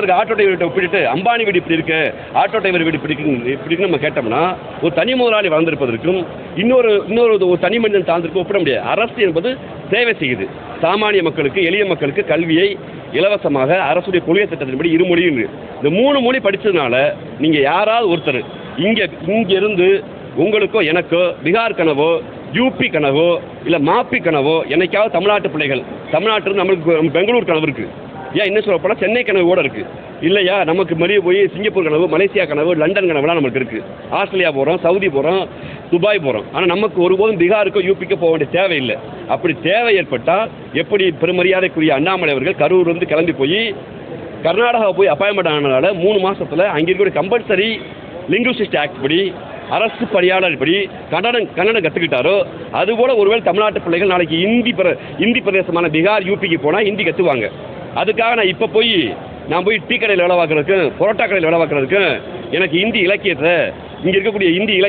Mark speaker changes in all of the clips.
Speaker 1: ஒருத்தருக்கு ஆட்டோ டிரைவர்கிட்ட ஒப்பிட்டு அம்பானி வீடு இப்படி இருக்கு ஆட்டோ டிரைவர் வீடு இப்படி இருக்கு இப்படி நம்ம கேட்டோம்னா ஒரு தனி முதலாளி வளர்ந்திருப்பதற்கும் இன்னொரு இன்னொரு ஒரு தனி மனிதன் சார்ந்திருக்கும் ஒப்பிட முடியாது. அரசு என்பது சேவை செய்யுது. சாமானிய மக்களுக்கு எளிய மக்களுக்கு கல்வியை இலவசமாக அரசுடைய கொள்கை திட்டத்தின்படி இரு மொழியும் இந்த மூணு மொழி படித்ததுனால நீங்கள் யாராவது ஒருத்தர் இங்கே இங்க இருந்து உங்களுக்கோ எனக்கோ பீகார் கனவோ யூபி கனவோ இல்லை மாப்பி கனவோ என்னைக்காவது தமிழ்நாட்டு பிள்ளைகள் தமிழ்நாட்டிலிருந்து நம்மளுக்கு பெங்களூர் கனவு இருக்குது ஏன் இன்னும் சொல்ல போனால் சென்னை கனவு கூட இருக்குது இல்லையா? நமக்கு மறுபடியும் போய் சிங்கப்பூர் கனவு மலேசியா கனவு லண்டன் கனவுலாம் நமக்கு இருக்குது ஆஸ்திரேலியா போகிறோம் சவுதி போகிறோம் துபாய் போகிறோம் ஆனால் நமக்கு ஒருபோதும் பீகாருக்கோ யூபிக்கோ போக வேண்டிய தேவையில்லை. அப்படி தேவை ஏற்பட்டால் எப்படி பெருமரியாதைக்குரிய அண்ணாமலை அவர்கள் கரூர் வந்து கிளம்பி போய் கர்நாடகா போய் அப்பாயின்மெண்ட் ஆனதால மூணு மாதத்தில் அங்கே இருக்கக்கூடிய கம்பல்சரி லிங்குவிஸ்டிக் ஆக்ட் படி அரசு பணியாளர் படி கன்னடம் கன்னடம் கற்றுக்கிட்டாரோ அதுபோல் ஒருவேளை தமிழ்நாட்டு பிள்ளைகள் நாளைக்கு இந்தி பிர இந்தி பிரதேசமான பீகார் யூபிக்கு போனால் ஹிந்தி கற்றுவாங்க அதுக்காக நான் இப்போ போய் நான் போய் டீ கடையில் வேலை பார்க்குறதுக்கும் பரோட்டா கடையில் வேலை பார்க்குறதுக்கும் எனக்கு இந்தி இலக்கியத்தை இங்கே இருக்கக்கூடிய இந்தி இல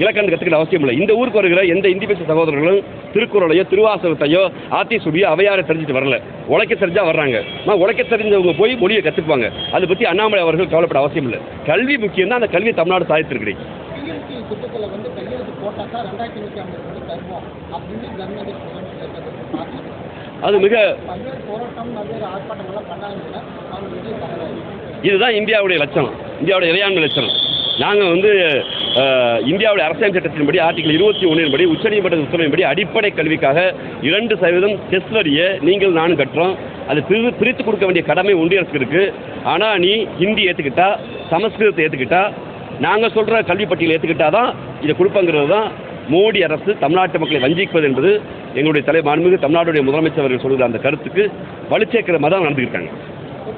Speaker 1: இலக்கணம் கற்றுக்கிற அவசியம் இல்லை. இந்த ஊருக்கு வருகிற எந்த இந்தி பேச சகோதரர்களும் திருக்குறளையோ திருவாசகத்தையோ ஆத்திசூடியோ அவையாரை தெரிஞ்சுட்டு வரல. உழைக்க தெரிஞ்சால் வர்றாங்க. ஆனால் உழைக்க தெரிஞ்சவங்க போய் மொழியை கற்றுக்குவாங்க அதை பற்றி அண்ணாமலை அவர்கள் கவலைப்பட அவசியம் இல்லை. கல்வி முக்கியம் தான் அந்த கல்வி தமிழ்நாடு சாதித்திருக்கிறேன் அது மிக இதுதான் இந்தியாவுடைய லட்சணம். இந்தியாவுடைய இறையாண்மை லட்சணம். நாங்கள் வந்து இந்தியாவுடைய அரசியல் சட்டத்தின்படி ஆர்டிகல் இருபத்தி ஒன்றின்படி உச்சநீதிமன்ற உத்தரவின்படி அடிப்படை கல்விக்காக இரண்டு சதவீதம் செஸ் வரியை நீங்கள் நானும் கட்டுறோம் அது பிரி பிரித்து கொடுக்க வேண்டிய கடமை ஒன்றிய அரசுக்கு இருக்குது ஆனால் நீ ஹிந்தி ஏற்றுக்கிட்டா சமஸ்கிருதத்தை ஏற்றுக்கிட்டா நாங்கள் சொல்கிற கல்வி பட்டியலை ஏற்றுக்கிட்டா தான் இதை கொடுப்பங்கிறது தான் மோடி அரசு தமிழ்நாட்டு மக்களை வஞ்சிப்பது என்பது எங்களுடைய தலை மாண்புமிகு தமிழ்நாடுடைய முதலமைச்சர் அவர்கள் சொல்கிற அந்த கருத்துக்கு வலுச்சேர்க்கிற மாதிரி தான் நடந்துக்கிட்டாங்க